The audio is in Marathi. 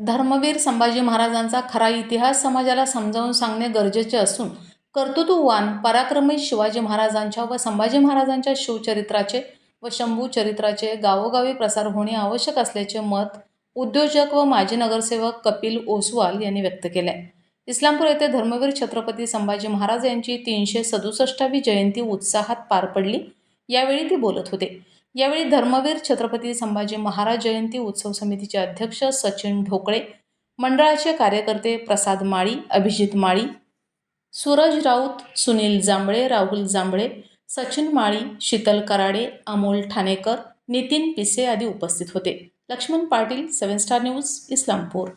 Dharmaveer Sambhaji महाराजांचा खरा इतिहास समाजाला समजावून सांगणे गरजेचे असून कर्तृत्ववान पराक्रमी शिवाजी महाराजांच्या व संभाजी महाराजांच्या शिवचरित्राचे व शंभू चरित्राचे गावोगावी प्रसार होणे आवश्यक असल्याचे मत उद्योजक व माजी नगरसेवक कपिल ओसवाल यांनी व्यक्त केले. इस्लामपूर येथे धर्मवीर छत्रपती संभाजी महाराज यांची तीनशे सदुसष्टावी जयंती उत्साहात पार पडली. यावेळी ते बोलत होते. यावेळी धर्मवीर छत्रपती संभाजी महाराज जयंती उत्सव समितीचे अध्यक्ष सचिन ढोकळे मंडळाचे कार्यकर्ते प्रसाद माळी अभिजित माळी सूरज राऊत सुनील जांभळे राहुल जांभळे सचिन माळी शीतल कराडे अमोल ठाणेकर नितीन पिसे आदी उपस्थित होते. Laxman Patil seven star news Islampur.